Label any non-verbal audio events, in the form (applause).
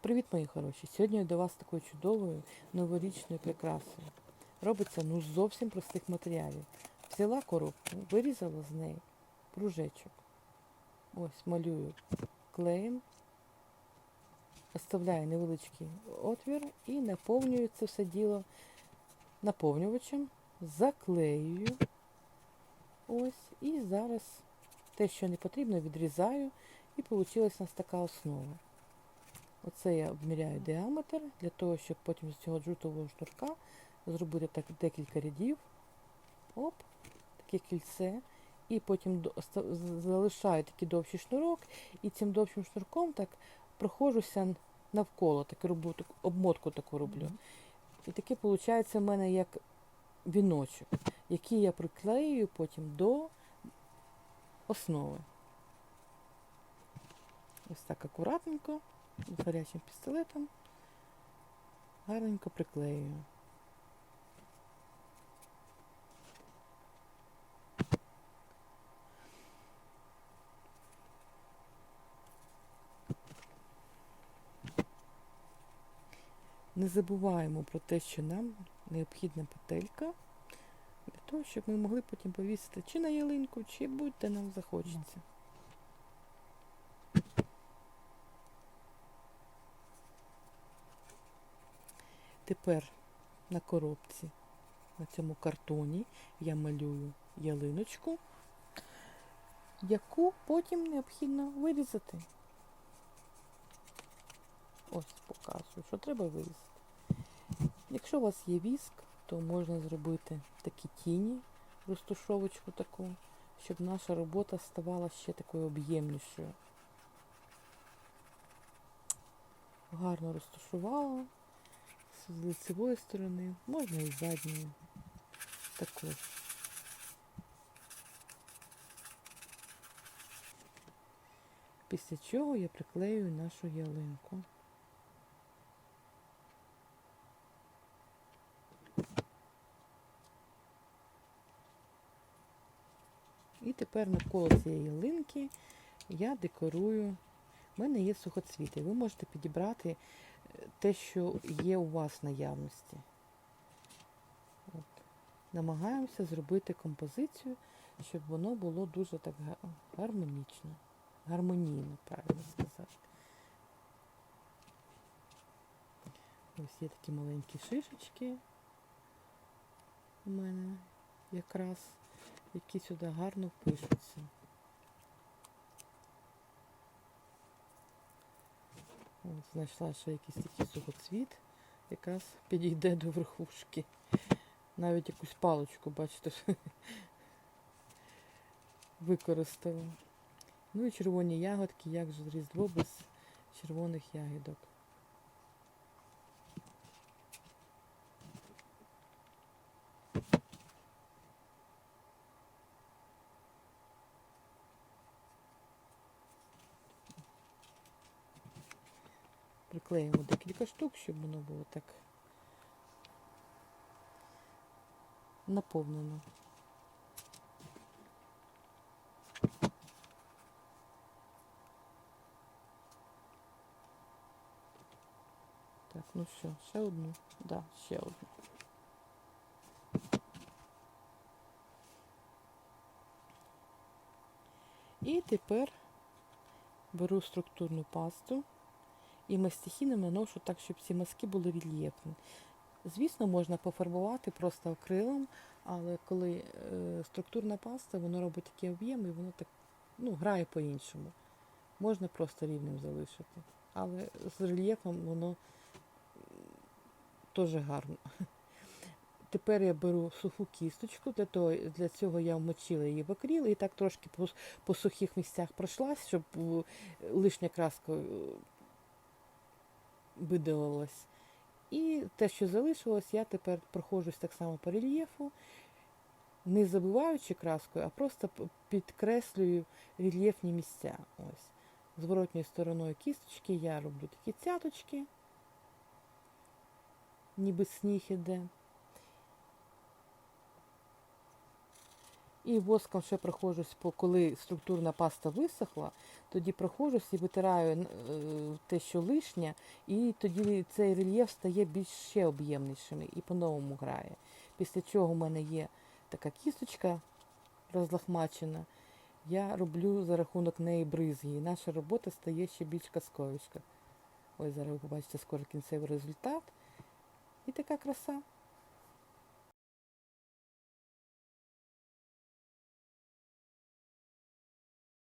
Привіт, мої хороші! Сьогодні я до вас такою чудовою новорічною прикрасою. Робиться ну зовсім простих матеріалів. Взяла коробку, вирізала з неї кружечок. Ось малюю клеєм, оставляю невеличкий отвір і наповнюю це все діло наповнювачем, заклеюю. Ось, і зараз те, що не потрібно, відрізаю, і вийшла у нас така основа. Оце я обміряю діаметр для того, щоб потім з цього джутового шнурка зробити так декілька рядів. Оп, таке кільце. І потім залишаю такий довший шнурок, і цим довшим шнурком так проходжуся навколо, так роблю, так, обмотку таку роблю. І таке виходить в мене як віночок, який я приклеюю потім до основи. Ось так акуратненько, гарячим пістолетом. Гарненько приклеюю. Не забуваємо про те, що нам необхідна петелька для того, щоб ми могли потім повісити чи на ялинку, чи будь-де нам захочеться. Тепер на коробці, на цьому картоні я малюю ялиночку, яку потім необхідно вирізати. Ось показую, що треба вирізати. Якщо у вас є віск, то можна зробити такі тіні, розтушовочку таку, щоб наша робота ставала ще такою об'ємнішою. Гарно розташувала з лицевої сторони, можна і з задньої. Також. Після чого я приклею нашу ялинку. І тепер навколо цієї ялинки я декорую. У мене є сухоцвіти. Ви можете підібрати те, що є у вас в наявності. От. Намагаємося зробити композицію, щоб воно було дуже так гармонічно. Гармонійно, правильно сказати. Ось є такі маленькі шишечки у мене якраз, які сюди гарно впишуться. Знайшла ще якийсь такий сухоцвіт, якраз підійде до верхушки. Навіть якусь паличку, бачите, (laughs) використала. Ну і червоні ягодки, як же різдво без червоних ягідок. Приклеїмо декілька штук, щоб воно було так наповнено. Так, ну все, ще одну. Да, ще одну. І тепер беру структурну пасту і мастихіном наношу так, щоб ці мазки були рельєфні. Звісно, можна пофарбувати просто акрилом, але коли е, структурна паста, воно робить такий об'єм і воно так ну, грає по-іншому. Можна просто рівним залишити. Але з рельєфом воно теж гарно. Тепер я беру суху кісточку, для, того, для цього я вмочила її в акріл і так трошки по, по сухих місцях пройшлась, щоб е, лишня краска видалилась. І те, що залишилось, я тепер проходжусь так само по рельєфу, не забиваючи краскою, а просто підкреслюю рельєфні місця. Ось. Зворотньою стороною кісточки я роблю такі цяточки, ніби сніг іде. І воском ще проходжусь, по- коли структурна паста висохла, тоді проходжусь і витираю е, те, що лишнє, і тоді цей рельєф стає більш ще об'ємнішим і по-новому грає. Після чого в мене є така кісточка розлахмачена. Я роблю за рахунок неї бризги, і наша робота стає ще більш казковішка. Ось зараз ви побачите скоро кінцевий результат. І така краса.